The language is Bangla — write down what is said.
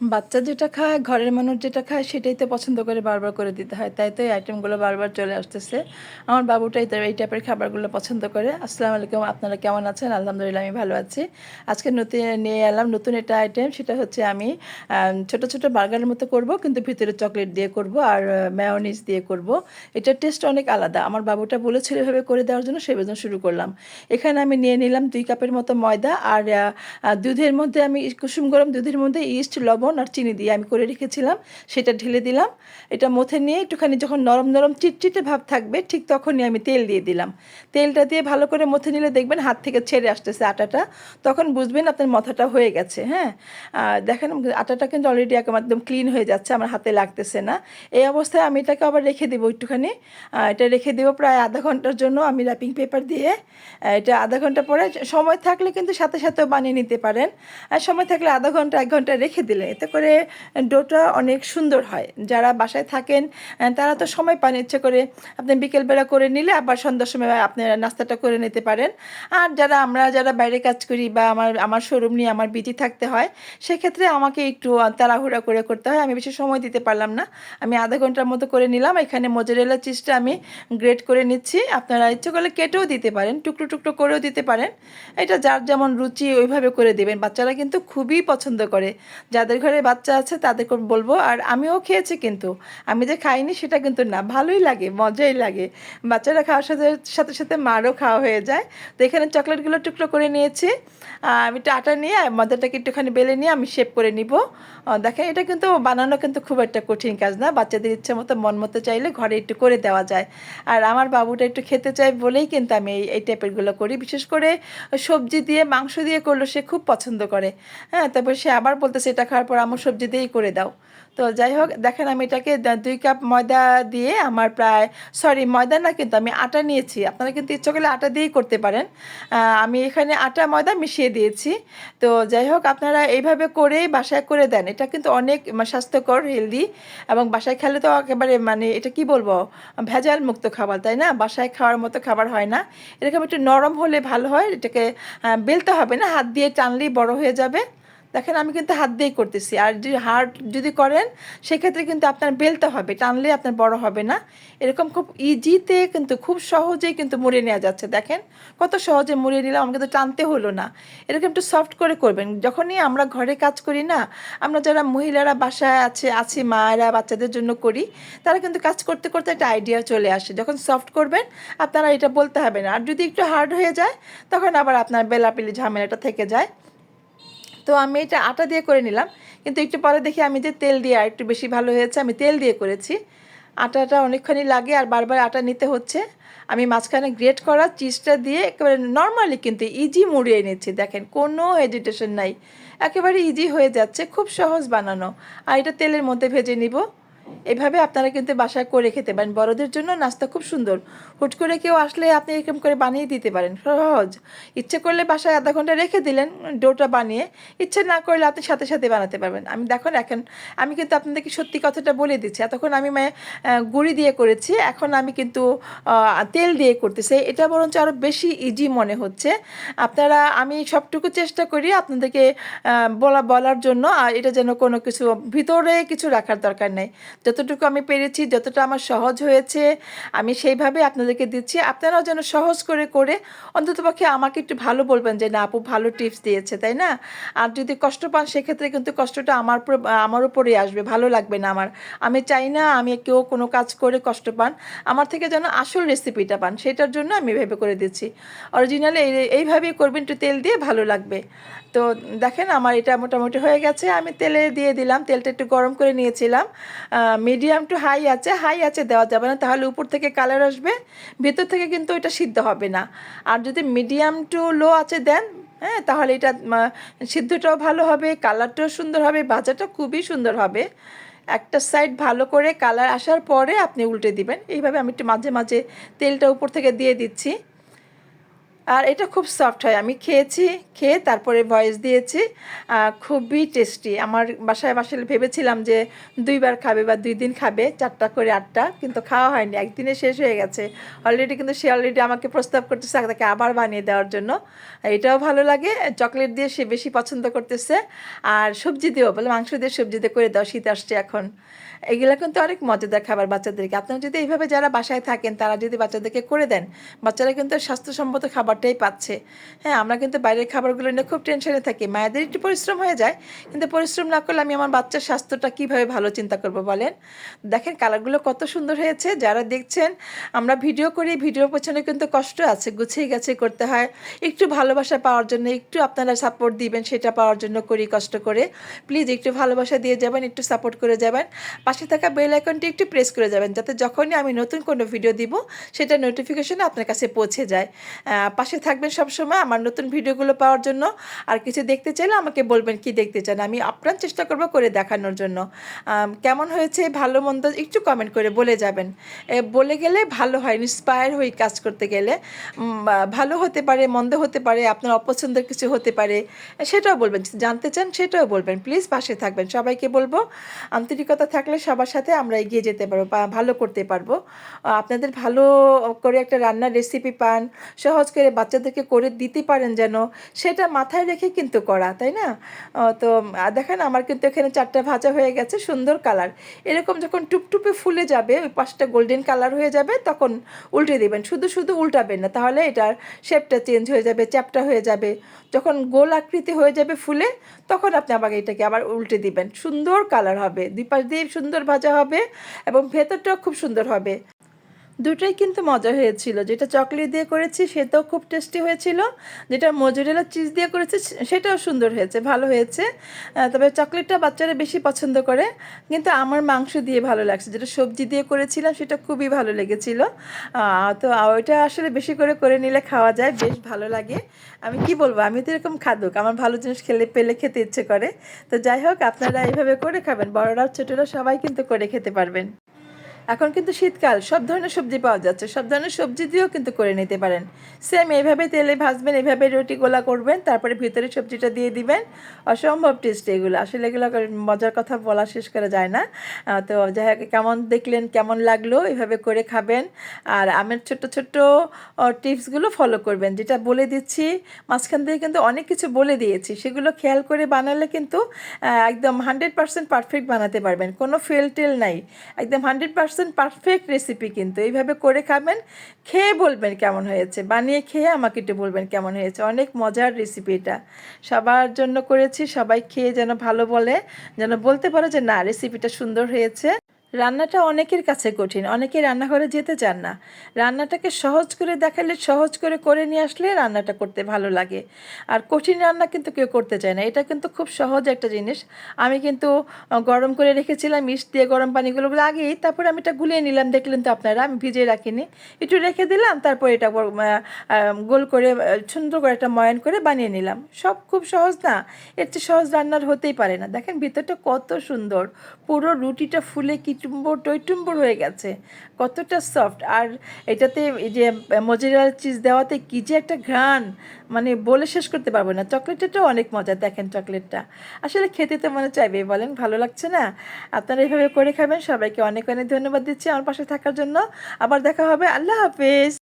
বাচ্চা যেটা খায়, ঘরের মানুষ যেটা খায়, সেটাই তো পছন্দ করে বারবার করে দিতে হয়। তাই তো এই আইটেমগুলো বারবার চলে আসতেছে। আমার বাবুটাই তো এই টাইপের খাবারগুলো পছন্দ করে। আসসালামু আলাইকুম, আপনারা কেমন আছেন? আলহামদুলিল্লাহ, আমি ভালো আছি। আজকে নতুন নিয়ে এলাম নতুন একটা আইটেম সেটা হচ্ছে আমি ছোট ছোট বার্গারের মতো করব, কিন্তু ভিতরে চকলেট দিয়ে করব আর ম্যায়োনিজ দিয়ে করব। এটার টেস্ট অনেক আলাদা। আমার বাবুটা বলেছিল এভাবে করে দেওয়ার জন্য, সেই জন্য শুরু করলাম। এখানে আমি নিয়ে নিলাম দুই কাপের মতো ময়দা আর দুধের মধ্যে আমি কুসুম গরম দুধের মধ্যে ইস্ট লবণ আর চিনি দিয়ে আমি করে রেখেছিলাম, সেটা ঢেলে দিলাম। এটা মথে নিয়ে একটুখানি যখন নরম নরম চিটচিটে ভাব থাকবে, ঠিক তখনই আমি তেল দিয়ে দিলাম। তেলটা দিয়ে ভালো করে মথে নিলে দেখবেন হাত থেকে ছেড়ে আসতেছে আটাটা। তখন বুঝবেন আপনার মাথাটা হয়ে গেছে হ্যাঁ? দেখেন, আটাটা কিন্তু অলরেডি একদম ক্লিন হয়ে যাচ্ছে, আমার হাতে লাগতেছে না। এই অবস্থায় আমি এটাকে আবার রেখে দেবো একটুখানি। এটা রেখে দেবো প্রায় আধা ঘণ্টার জন্য আমি র্যাপিং পেপার দিয়ে। এটা আধা ঘণ্টা পরে সময় থাকলে কিন্তু সাথে সাথেও বানিয়ে নিতে পারেন। আর সময় থাকলে আধা ঘণ্টা, এক ঘণ্টা রেখে দিলেন এতে করে ডোটা অনেক সুন্দর হয়। যারা বাসায় থাকেন তারা তো সময় পান ইচ্ছে করে আপনি বিকেলবেলা করে নিলে আবার সন্ধ্যার সময় আপনি নাস্তাটা করে নিতে পারেন। আর যারা আমরা যারা বাইরে কাজ করি বা আমার আমার শোরুম নিয়ে আমার বিজি থাকতে হয়, সেক্ষেত্রে আমাকে একটু তাড়াহুড়া করে করতে হয়। আমি বেশি সময় দিতে পারলাম না। আমি আধা ঘণ্টার মতো করে নিলাম। এখানে মোজারেলা চিজটা আমি গ্রেট করে নিচ্ছি। আপনারা ইচ্ছে করলে কেটেও দিতে পারেন, টুকরো টুকরো করেও দিতে পারেন। এটা যার যেমন রুচি, ওইভাবে করে দেবেন। বাচ্চারা কিন্তু খুবই পছন্দ করে। যাদের ঘরে বাচ্চা আছে, তাদেরকে বলব, আর আমিও খেয়েছি কিন্তু। আমি যে খাইনি সেটা কিন্তু না, ভালোই লাগে, মজাই লাগে। বাচ্চারা খাওয়ার সাথে সাথে সাথে মারও খাওয়া হয়ে যায়। তো এখানে চকলেটগুলো টুকরো করে নিয়েছি। আমি একটু আটা নিয়ে ময়দাটাকে একটুখানি বেলে নিয়ে আমি শেপ করে নিব। দেখেন, এটা কিন্তু বানানো কিন্তু খুব একটা কঠিন কাজ না। বাচ্চাদের ইচ্ছে মতো, মন মতো চাইলে ঘরে একটু করে দেওয়া যায়। আর আমার বাবুটা একটু খেতে চায় বলেই কিন্তু আমি এই এই টাইপেরগুলো করি। বিশেষ করে সবজি দিয়ে, মাংস দিয়ে করলে সে খুব পছন্দ করে। হ্যাঁ তারপর সে আবার বলতেছে, এটা খাওয়ার পর আমার সবজি দিয়েই করে দাও। তো যাই হোক, দেখেন আমি এটাকে দুই কাপ ময়দা দিয়ে আমার প্রায় সরি ময়দা না কিন্তু আমি আটা নিয়েছি। আপনারা কিন্তু ইচ্ছা করলে আটা দিয়েই করতে পারেন। আমি এখানে আটা, ময়দা মিশিয়ে দিয়েছি। তো যাই হোক, আপনারা এইভাবে করেই বাসায় করে দেন। এটা কিন্তু অনেক স্বাস্থ্যকর হেলদি এবং বাসায় খেলে তো একেবারে মানে এটা কি বলব? ভেজাল মুক্ত খাবার, তাই না? বাসায় খাওয়ার মতো খাবার হয় না। এরকম একটু নরম হলে ভালো হয়। এটাকে বেলতে হবে না, হাত দিয়ে টানলেই বড় হয়ে যাবে। দেখেন আমি কিন্তু হাত দিয়েই করতেছি। আর যদি হার্ড যদি করেন, সেক্ষেত্রে কিন্তু আপনার বেলতে হবে টানলে আপনার বড় হবে না। এরকম খুব ইজিতে কিন্তু খুব সহজেই কিন্তু মুড়ে নেওয়া যাচ্ছে। দেখেন কত সহজে মুড়িয়ে নিলাম, আমাকে তো টানতে হলো না। এরকম একটু সফট করে করবেন। যখনই আমরা ঘরে কাজ করি না, আমরা যারা মহিলারা বাসায় আছে, আছি, মায়েরা বাচ্চাদের জন্য করি, তারা কিন্তু কাজ করতে করতে একটা আইডিয়া চলে আসে। যখন সফট করবেন, আপনারা এটা বলতে হবে না। আর যদি একটু হার্ড হয়ে যায়, তখন আবার আপনার বেলাপিলি ঝামেলাটা থেকে যায়। তো আমি এটা আটা দিয়ে করে নিলাম। কিন্তু একটু পরে দেখি আমি যে তেল দিয়ে একটু বেশি ভালো হয়েছে, আমি তেল দিয়ে করেছি। আটাটা অনেকখানি লাগে আর বারবার আটা নিতে হচ্ছে। আমি মাঝখানে গ্রেট করা চিজটা দিয়ে একেবারে নর্মালি কিন্তু ইজি মুড়িয়ে নিচ্ছি। দেখেন, কোনো হেজিটেশন নাই। একেবারে ইজি হয়ে যাচ্ছে, খুব সহজ বানানো। আর এটা তেলের মধ্যে ভেজে নিব। এভাবে আপনারা কিন্তু বাসায় করে খেতে পারেন। বড়দের জন্য নাস্তা খুব সুন্দর। হুট করে কেউ আসলে আপনি এরকম করে বানিয়ে দিতে পারেন। সহজ। ইচ্ছে করলে বাসায় আধা ঘণ্টা রেখে দিলেন ডোটা বানিয়ে। ইচ্ছে না করলে আপনি সাথে সাথে বানাতে পারবেন। আমি দেখুন এখন আমি কিন্তু আপনাদেরকে সত্যি কথাটা বলে দিচ্ছি। এতক্ষণ আমি মানে, গুঁড়ি দিয়ে করেছি। এখন আমি কিন্তু তেল দিয়ে করতেছি। এটা বরঞ্চ আরও বেশি ইজি মনে হচ্ছে। আপনারা আমি সবটুকু চেষ্টা করি আপনাদেরকে বলা বলার জন্য। আর এটা যেন কোনো কিছু ভিতরে কিছু রাখার দরকার নেই। যতটুকু আমি পেরেছি, যতটা আমার সহজ হয়েছে, আমি সেইভাবে আপনাদেরকে দিচ্ছি। আপনারাও যেন সহজ করে করে অন্ততপক্ষে আমাকে একটু ভালো বলবেন যে, না আপু, ভালো টিপস দিয়েছে তাই না? আর যদি কষ্ট পান, সেক্ষেত্রে কিন্তু কষ্টটা আমার আমার উপরেই আসবে, ভালো লাগবে না আমার। আমি চাই না আমি কেউ কোনো কাজ করে কষ্ট পান, আমার থেকে যেন আসল রেসিপিটা পান, সেটার জন্য আমি ভেবে করে দিচ্ছি। অরিজিনালি এইভাবেই করবেন, একটু তেল দিয়ে ভালো লাগবে। তো দেখেন আমার এটা মোটামুটি হয়ে গেছে। আমি তেলে দিয়ে দিলাম, তেলটা একটু গরম করে নিয়েছিলাম। মিডিয়াম টু হাই আছে। হাই আছে দেওয়া যাবে না, তাহলে উপর থেকে কালার আসবে। ভেতর থেকে কিন্তু এটা সিদ্ধ হবে না। আর যদি মিডিয়াম টু লো আছে দেন হ্যাঁ তাহলে এটা সিদ্ধটাও ভালো হবে কালারটাও সুন্দর হবে, ভাজাটা খুবই সুন্দর হবে। একটা সাইড ভালো করে কালার আসার পরে আপনি উল্টে দিবেন। এইভাবে আমি একটু মাঝে মাঝে তেলটা উপর থেকে দিয়ে দিচ্ছি। আর এটা খুব সফট হয়। আমি খেয়েছি, খেয়ে তারপরে ভয়েস দিয়েছি খুবই টেস্টি আমার বাসায় বাসায় ভেবেছিলাম যে দুইবার খাবে বা দুই দিন খাবে, চারটা করে আটটা, কিন্তু খাওয়া হয়নি। একদিনে শেষ হয়ে গেছে। অলরেডি কিন্তু সে অলরেডি আমাকে প্রস্তাব করতেছে তাকে আবার বানিয়ে দেওয়ার জন্য। এটাও ভালো লাগে। চকলেট দিয়ে সে বেশি পছন্দ করতেছে। আর সবজি দিয়েও, বলে মাংস দিয়ে সবজি দিয়ে করে দাও, শীত আসছে এখন। এগুলো কিন্তু অনেক মজাদার খাবার বাচ্চাদেরকে। আপনারা যদি এইভাবে যারা বাসায় থাকেন, তারা যদি বাচ্চাদেরকে করে দেন, বাচ্চারা কিন্তু স্বাস্থ্যসম্মত খাবারটাই পাচ্ছে। হ্যাঁ আমরা কিন্তু বাইরের খাবারগুলো নিয়ে খুব টেনশনে থাকি। মায়েদের একটু পরিশ্রম হয়ে যায়, কিন্তু পরিশ্রম না করলে আমি আমার বাচ্চার স্বাস্থ্যটা কীভাবে ভালো চিন্তা করব বলেন? দেখেন কালারগুলো কত সুন্দর হয়েছে। যারা দেখছেন, আমরা ভিডিও করি, ভিডিওর পেছনে কিন্তু কষ্ট আছে, গুছিয়ে গেছে করতে হয়। একটু ভালোবাসা পাওয়ার জন্য, একটু আপনারা সাপোর্ট দিবেন, সেটা পাওয়ার জন্য করি, কষ্ট করে। প্লিজ একটু ভালোবাসা দিয়ে যাবেন, একটু সাপোর্ট করে যাবেন। পাশে থাকা বেল আইকনটি একটু প্রেস করে যাবেন, যাতে যখনই আমি নতুন কোনো ভিডিও দিব, সেটা নোটিফিকেশন আপনার কাছে পৌঁছে যায়। পাশে থাকবেন সবসময় আমার নতুন ভিডিওগুলো পাওয়ার জন্য। আর কিছু দেখতে চাইলে আমাকে বলবেন কি দেখতে চান? আমি আপ্রাণ চেষ্টা করব করে দেখানোর জন্য। কেমন হয়েছে? ভালো, মন্দ একটু কমেন্ট করে বলে যাবেন। বলে গেলে ভালো হয় ইন্সপায়ার হয়ে কাজ করতে গেলে। ভালো হতে পারে, মন্দ হতে পারে, আপনার অপছন্দের কিছু হতে পারে সেটাও বলবেন। জানতে চান সেটাও বলবেন। প্লিজ পাশে থাকবেন। সবাইকে বলব, আন্তরিকতা থাকলে সবার সাথে আমরা এগিয়ে যেতে পারব বা ভালো করতে পারব। আপনাদের ভালো করে একটা রান্নার রেসিপি পান, সহজ করে বাচ্চাদেরকে করে দিতে পারেন যেন, সেটা মাথায় রেখে কিন্তু করা, তাই না? তো দেখেন আমার কিন্তু এখানে চারটা ভাজা হয়ে গেছে, সুন্দর কালার এরকম যখন টুপটুপে ফুলে যাবে, ওই পাশটা গোল্ডেন কালার হয়ে যাবে, তখন উল্টে দিবেন। শুধু শুধু উল্টাবেন না, তাহলে এটার শেপটা চেঞ্জ হয়ে যাবে চ্যাপটা হয়ে যাবে। যখন গোল আকৃতি হয়ে যাবে ফুলে, তখন আপনি আবার এটাকে আবার উল্টে দিবেন। সুন্দর কালার হবে, দুই পাশ দিয়ে সুন্দর ভাজা হবে এবং ভেতরটাও খুব সুন্দর হবে। দুটোই কিন্তু মজা হয়েছিল। যেটা চকলেট দিয়ে করেছি সেটাও খুব টেস্টি হয়েছিল। যেটা মজুরেলা চিজ দিয়ে করেছি সেটাও সুন্দর হয়েছে, ভালো হয়েছে। তবে চকলেটটা বাচ্চারা বেশি পছন্দ করে। কিন্তু আমার মাংস দিয়ে ভালো লাগছে। যেটা সবজি দিয়ে করেছিলাম সেটা খুবই ভালো লেগেছিল। তো ওইটা আসলে বেশি করে করে নিলে খাওয়া যায়, বেশ ভালো লাগে। আমি কি বলব? আমি তো এরকম খাদুক। আমার ভালো জিনিস খেলে, পেলে খেতে ইচ্ছে করে। তো যাই হোক, আপনারা এইভাবে করে খাবেন। বড়রাও ছোটরা সবাই কিন্তু করে খেতে পারবেন। এখন কিন্তু শীতকাল, সব ধরনের সবজি পাওয়া যাচ্ছে। সব ধরনের সবজি দিয়েও কিন্তু করে নিতে পারেন। সেম এইভাবে তেলে ভাজবেন এইভাবে রুটি গোলা করবেন, তারপরে ভিতরে সবজিটা দিয়ে দিবেন। অসম্ভব টেস্ট এগুলো। আসলে এগুলো মজার কথা বলা শেষ করা যায় না। তো যাই হোক, কেমন দেখলেন, কেমন লাগল, এভাবে করে খাবেন। আর আমের ছোট্ট ছোট্ট টিপসগুলো ফলো করবেন, যেটা বলে দিচ্ছি। মাঝখান থেকে কিন্তু অনেক কিছু বলে দিয়েছি। সেগুলো খেয়াল করে বানালে কিন্তু একদম হান্ড্রেড পার্সেন্ট পারফেক্ট বানাতে পারবেন। কোনো ফেল টেল নাই। একদম হান্ড্রেড পার্সেন্ট পারফেক্ট রেসিপি কিন্তু। এইভাবে করে খাবেন, খেয়ে বলবেন কেমন হয়েছে। বানিয়ে খেয়ে আমাকে একটু বলবেন কেমন হয়েছে। অনেক মজার রেসিপি এটা। সবার জন্য করেছি, সবাই খেয়ে যেন ভালো বলে। যেন বলতে পারো যে, না, রেসিপিটা সুন্দর হয়েছে। রান্নাটা অনেকের কাছে কঠিন অনেকে রান্নাঘরে যেতে চান না। রান্নাটাকে সহজ করে দেখালে, সহজ করে করে নিয়ে আসলে রান্নাটা করতে ভালো লাগে। আর কঠিন রান্না কিন্তু কেউ করতে চায় না, এটা কিন্তু খুব সহজ একটা জিনিস। আমি কিন্তু গরম করে রেখেছিলাম মিষ্টি দিয়ে গরম পানিগুলো আগেই তারপরে আমি এটা গুলিয়ে নিলাম, দেখলেন তো আপনারা, আমি ভিজিয়ে রাখিনি। একটু রেখে দিলাম, তারপর এটা গোল করে সুন্দর করে একটা ময়ান করে বানিয়ে নিলাম। সব খুব সহজ না, এর চেয়ে সহজ রান্নার হতেই পারে না। দেখেন ভিতরটা কত সুন্দর, পুরো রুটিটা ফুলে কিটুম্বর টইটুম্বর হয়ে গেছে। কতটা সফট আর এটাতে এই যে মজেরাল চিজ দেওয়াতে কী যে একটা ঘ্রাণ। মানে বলে শেষ করতে পারব না। চকলেটটাও অনেক মজা দেখেন চকলেটটা। আসলে খেতে তো মনে চাইবে, বলেন, ভালো লাগছে না? আপনারা এইভাবে করে খাবেন, সবাইকে অনেক অনেক ধন্যবাদ দিচ্ছি আমার পাশে থাকার জন্য। আবার দেখা হবে, আল্লাহ হাফেজ।